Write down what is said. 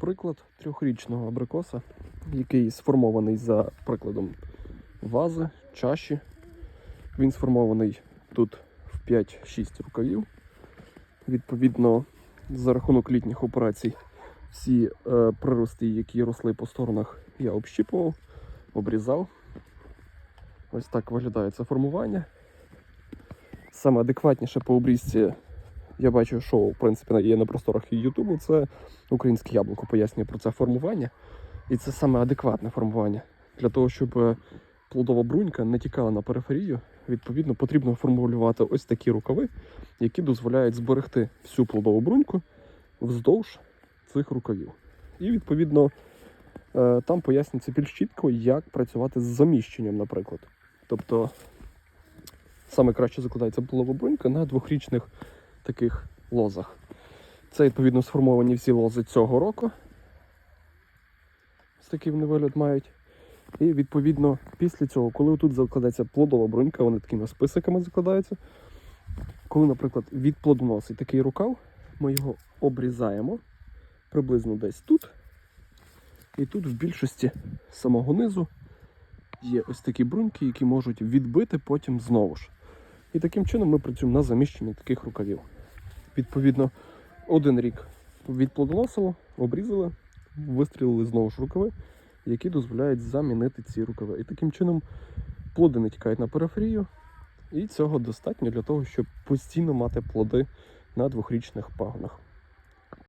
приклад трьохрічного абрикоса, який сформований за прикладом вази, чаші. Він сформований тут в 5-6 рукавів. Відповідно, за рахунок літніх операцій, всі е, прирости, які росли по сторонах, я общіпував, обрізав. Ось так виглядає це формування. Саме адекватніше по обрізці я бачу, що в принципі є на просторах Ютубу. Це українське яблуко пояснює про це формування. І це саме адекватне формування. Для того, щоб е, плодова брунька не тікала на периферію, відповідно потрібно формулювати ось такі рукави, які дозволяють зберегти всю плодову бруньку вздовж цих рукавів. І відповідно е, там пояснюється більш чітко, як працювати з заміщенням, наприклад. Тобто саме краще закладається плодова брунька на двохрічних таких лозах. Це відповідно сформовані всі лози цього року. Ось такий вони вигляд мають. І відповідно після цього, коли тут закладається плодова брунька, вони такими списиками закладаються. Коли, наприклад, відплодоносить такий рукав, ми його обрізаємо приблизно десь тут. І тут в більшості самого низу є ось такі бруньки, які можуть відбити потім знову ж. І таким чином ми працюємо на заміщенні таких рукавів. Відповідно, один рік відплодоносило, обрізали, вистрілили знову ж рукави, які дозволяють замінити ці рукави. І таким чином плоди не тікають на периферію, і цього достатньо для того, щоб постійно мати плоди на двохрічних пагонах.